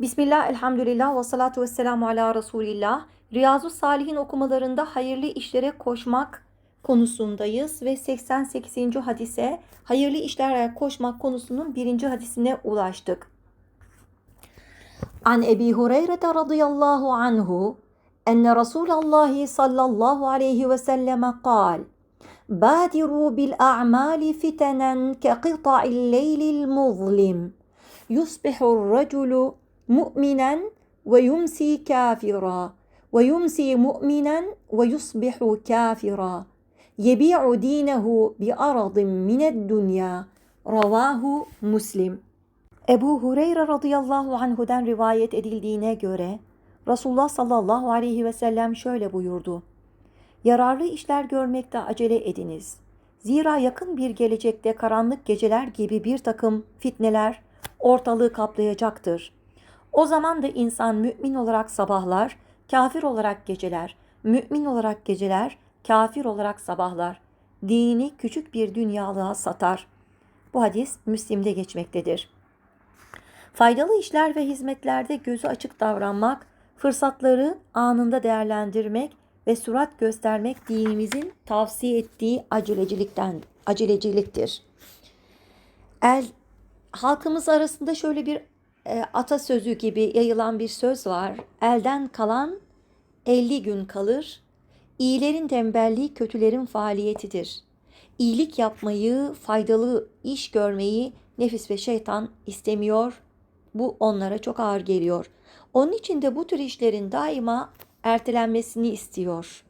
Bismillah, elhamdülillah ve salatu ve selamu ala Resulillah. Riyazu Salihin okumalarında hayırlı işlere koşmak konusundayız ve 88. hadise hayırlı işlere koşmak konusunun birinci hadisine ulaştık. An Ebi Hureyre radıyallahu anhu enne Resulallah sallallahu aleyhi ve selleme kal بادروا بالأعمال فتنا كقطع الليل المظلم يصبح الرجل mu'minen ve yumsi kafira ve yumsi mu'minen ve yusbihu kafira yebi'u dinehu bi aradin mined dünya ravahu muslim Ebu Hureyre radıyallahu anhu'dan rivayet edildiğine göre Resulullah sallallahu aleyhi ve sellem şöyle buyurdu. Yararlı işler görmekte acele ediniz. Zira yakın bir gelecekte karanlık geceler gibi bir takım fitneler ortalığı kaplayacaktır.'' O zaman da insan mümin olarak sabahlar, kafir olarak geceler, mümin olarak geceler, kafir olarak sabahlar. Dini küçük bir dünyalığa satar. Bu hadis Müslim'de geçmektedir. Faydalı işler ve hizmetlerde gözü açık davranmak, fırsatları anında değerlendirmek ve surat göstermek dinimizin tavsiye ettiği acelecilikten aceleciliktir. El halkımız arasında şöyle bir e, atasözü gibi yayılan bir söz var. Elden kalan 50 gün kalır. İyilerin tembelliği kötülerin faaliyetidir. İyilik yapmayı, faydalı iş görmeyi nefis ve şeytan istemiyor. Bu onlara çok ağır geliyor. Onun için de bu tür işlerin daima ertelenmesini istiyor.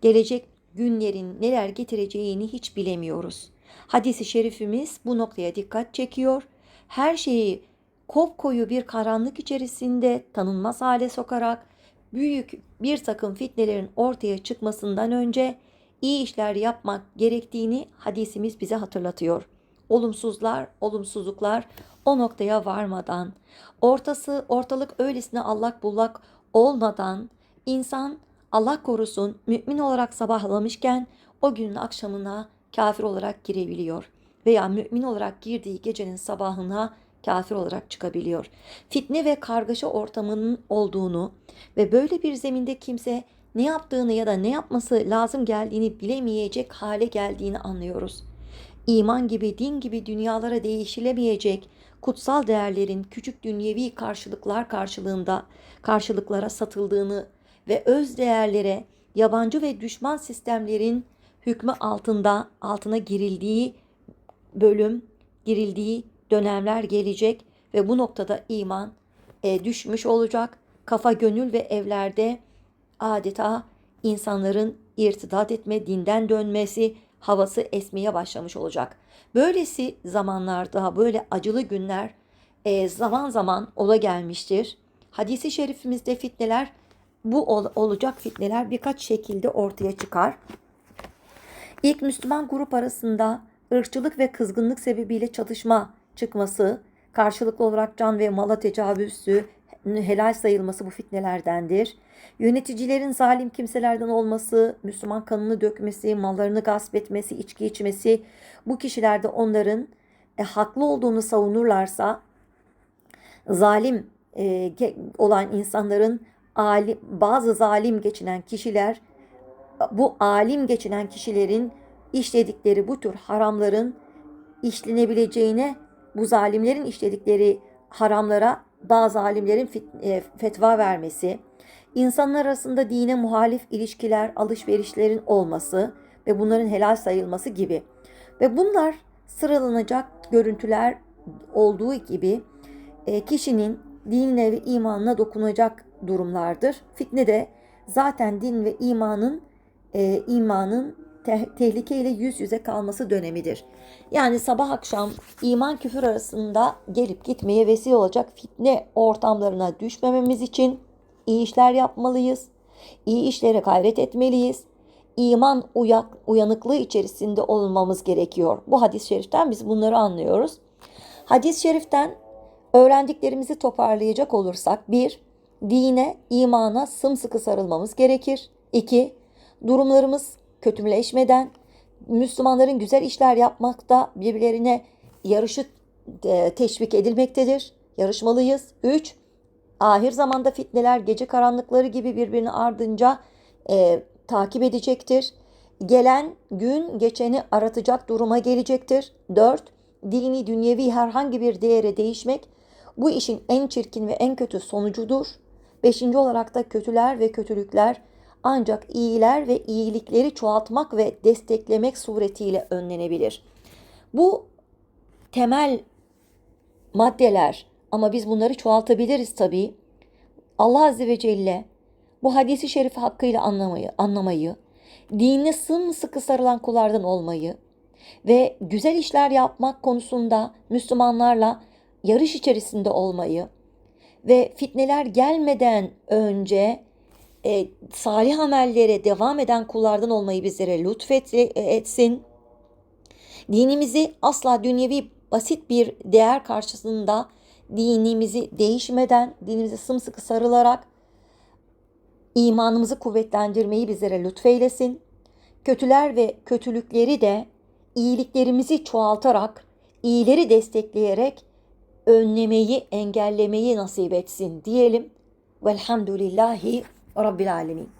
Gelecek günlerin neler getireceğini hiç bilemiyoruz. Hadisi şerifimiz bu noktaya dikkat çekiyor. Her şeyi kopkoyu bir karanlık içerisinde tanınmaz hale sokarak büyük bir takım fitnelerin ortaya çıkmasından önce iyi işler yapmak gerektiğini hadisimiz bize hatırlatıyor. Olumsuzlar, olumsuzluklar o noktaya varmadan, ortası ortalık öylesine allak bullak olmadan insan Allah korusun mümin olarak sabahlamışken o günün akşamına kafir olarak girebiliyor veya mümin olarak girdiği gecenin sabahına kafir olarak çıkabiliyor. Fitne ve kargaşa ortamının olduğunu ve böyle bir zeminde kimse ne yaptığını ya da ne yapması lazım geldiğini bilemeyecek hale geldiğini anlıyoruz. İman gibi, din gibi dünyalara değişilemeyecek kutsal değerlerin küçük dünyevi karşılıklar karşılığında karşılıklara satıldığını ve öz değerlere yabancı ve düşman sistemlerin hükmü altında altına girildiği bölüm, girildiği dönemler gelecek ve bu noktada iman e, düşmüş olacak. Kafa, gönül ve evlerde adeta insanların irtidat etme, dinden dönmesi havası esmeye başlamış olacak. Böylesi zamanlarda, böyle acılı günler e, zaman zaman ola gelmiştir. Hadisi şerifimizde fitneler, bu ol, olacak fitneler birkaç şekilde ortaya çıkar. İlk Müslüman grup arasında ırkçılık ve kızgınlık sebebiyle çatışma çıkması, karşılıklı olarak can ve mala tecavüzü, helal sayılması bu fitnelerdendir. Yöneticilerin zalim kimselerden olması, Müslüman kanını dökmesi, mallarını gasp etmesi, içki içmesi, bu kişilerde onların e, haklı olduğunu savunurlarsa, zalim e, olan insanların alim, bazı zalim geçinen kişiler, bu alim geçinen kişilerin işledikleri bu tür haramların işlenebileceğine bu zalimlerin işledikleri haramlara bazı alimlerin e, fetva vermesi, insanlar arasında dine muhalif ilişkiler, alışverişlerin olması ve bunların helal sayılması gibi. Ve bunlar sıralanacak görüntüler olduğu gibi e, kişinin dinine ve imanına dokunacak durumlardır. Fitne de zaten din ve imanın e, imanın te- tehlikeyle yüz yüze kalması dönemidir. Yani sabah akşam iman küfür arasında gelip gitmeye vesile olacak fitne ortamlarına düşmememiz için iyi işler yapmalıyız. İyi işlere gayret etmeliyiz. İman uyak, uyanıklığı içerisinde olmamız gerekiyor. Bu hadis-i şeriften biz bunları anlıyoruz. Hadis-i şeriften öğrendiklerimizi toparlayacak olursak bir, dine, imana sımsıkı sarılmamız gerekir. İki, durumlarımız kötüleşmeden Müslümanların güzel işler yapmakta birbirlerine yarışı e, teşvik edilmektedir. Yarışmalıyız. 3. Ahir zamanda fitneler gece karanlıkları gibi birbirini ardınca e, takip edecektir. Gelen gün geçeni aratacak duruma gelecektir. 4. Dini dünyevi herhangi bir değere değişmek bu işin en çirkin ve en kötü sonucudur. Beşinci olarak da kötüler ve kötülükler ancak iyiler ve iyilikleri çoğaltmak ve desteklemek suretiyle önlenebilir. Bu temel maddeler ama biz bunları çoğaltabiliriz tabii. Allah Azze ve Celle bu hadisi şerifi hakkıyla anlamayı, anlamayı, dinine sımsıkı sarılan kullardan olmayı ve güzel işler yapmak konusunda Müslümanlarla yarış içerisinde olmayı ve fitneler gelmeden önce e, salih amellere devam eden kullardan olmayı bizlere lütfetsin. Dinimizi asla dünyevi basit bir değer karşısında dinimizi değişmeden, dinimize sımsıkı sarılarak imanımızı kuvvetlendirmeyi bizlere lütfeylesin. Kötüler ve kötülükleri de iyiliklerimizi çoğaltarak, iyileri destekleyerek önlemeyi, engellemeyi nasip etsin diyelim. Velhamdülillahi رب العالمين.